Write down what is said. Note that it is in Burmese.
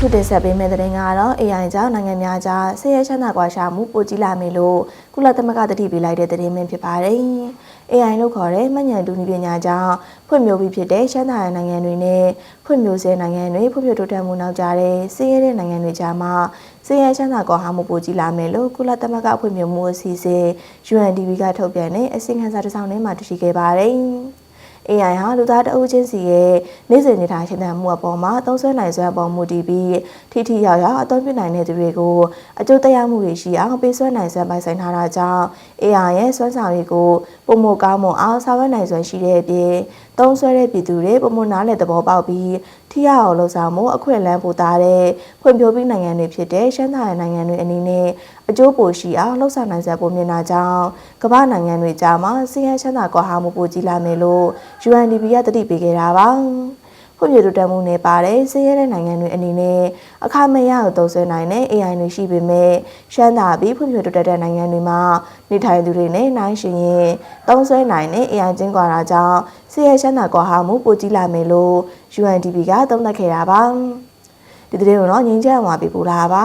အခုတင်ဆက်ပေးမယ့်သတင်းကတော့ AI ကြောင့်နိုင်ငံများကြားဆင်းရဲချမ်းသာကွာခြားမှုပိုကြီးလာမယ်လို့ကုလသမဂ္ဂတတိပေးလိုက်တဲ့သတင်းမင်းဖြစ်ပါတယ်။ AI လို့ခေါ်တဲ့မှတ်ဉာဏ်တူနည်းပညာကြောင့်ဖွံ့ဖြိုးပြီးဖြစ်တဲ့ချမ်းသာတဲ့နိုင်ငံတွေနဲ့ဖွံ့ဖြိုးဆဲနိုင်ငံတွေဖွံ့ဖြိုးတိုးတက်မှုနောက်ကျတဲ့ဆင်းရဲတဲ့နိုင်ငံတွေကြားမှာဆင်းရဲချမ်းသာကွာဟမှုပိုကြီးလာမယ်လို့ကုလသမဂ္ဂဖွံ့ဖြိုးမှုအစီအစဉ် UNDP ကထုတ်ပြန်တဲ့အစီအခံစာတစ်စောင်ထဲမှာတွေ့ရှိခဲ့ပါတယ်။ AI ဟာလူသားတအုပ်ချင်းစီရဲ့နေ့စဉ်နေထိုင်ရှင်သန်မှုအပေါ်မှာသုံးစွဲနိုင်စွမ်းအပေါ်မူတည်ပြီးထိထိရောက်ရောက်အသုံးပြုနိုင်တဲ့သူတွေကိုအကျိုးသက်ရောက်မှုတွေရှိအောင်ပေးစွမ်းနိုင်စွမ်းပိုင်ဆိုင်ထားတာကြောင့် AI ရဲ့စွမ်းဆောင်ရည်ကိုပုံမကောင်းမွန်အောင်ဆောင်ရွက်နိုင်စွမ်းရှိတဲ့အပြင်သုံးစွဲတဲ့ပြည်သူတွေပုံမနားလည်သဘောပေါက်ပြီးထိရောက်အောင်လှုပ်ဆောင်မှုအခွင့်အလမ်းပိုတာတဲ့ဖွံ့ဖြိုးပြီးနိုင်ငံတွေဖြစ်တဲ့ရှမ်းသာတဲ့နိုင်ငံတွေအနေနဲ့အကျိုးပိုရှိအောင်လှုပ်ဆောင်နိုင်စွမ်းပုံမြင်တာကြောင့်ကမ္ဘာနိုင်ငံတွေကြားမှာစီးရဲချမ်းသာကွာဟမှုပိုကြီးလာမယ်လို့ UNDP ကတတိပေးခဲ့တာပါ ဖွံ့ဖြိုးတိုးတက်မှုနဲ့ပါတယ်စီးရဲတဲ့နိုင်ငံတွေအနေနဲ့အခမရကိုသုံးစွဲနိုင်တဲ့ AI တွေရှိပေမဲ့ရှမ်းသာပြီးဖွံ့ဖြိုးတိုးတက်တဲ့နိုင်ငံတွေမှာနေထိုင်သူတွေနဲ့နိုင်ရှင်ရင်သုံးစွဲနိုင်တဲ့ AI ကျင်းကွာတာကြောင့်စီးရဲချမ်းသာကွာဟမှုပိုကြီးလာမယ်လို့ UNDP ကသုံးသပ်ခဲ့တာပါဒီတဲ့ကိုတော့ငင်းချက်အမှာပြပူလာပါ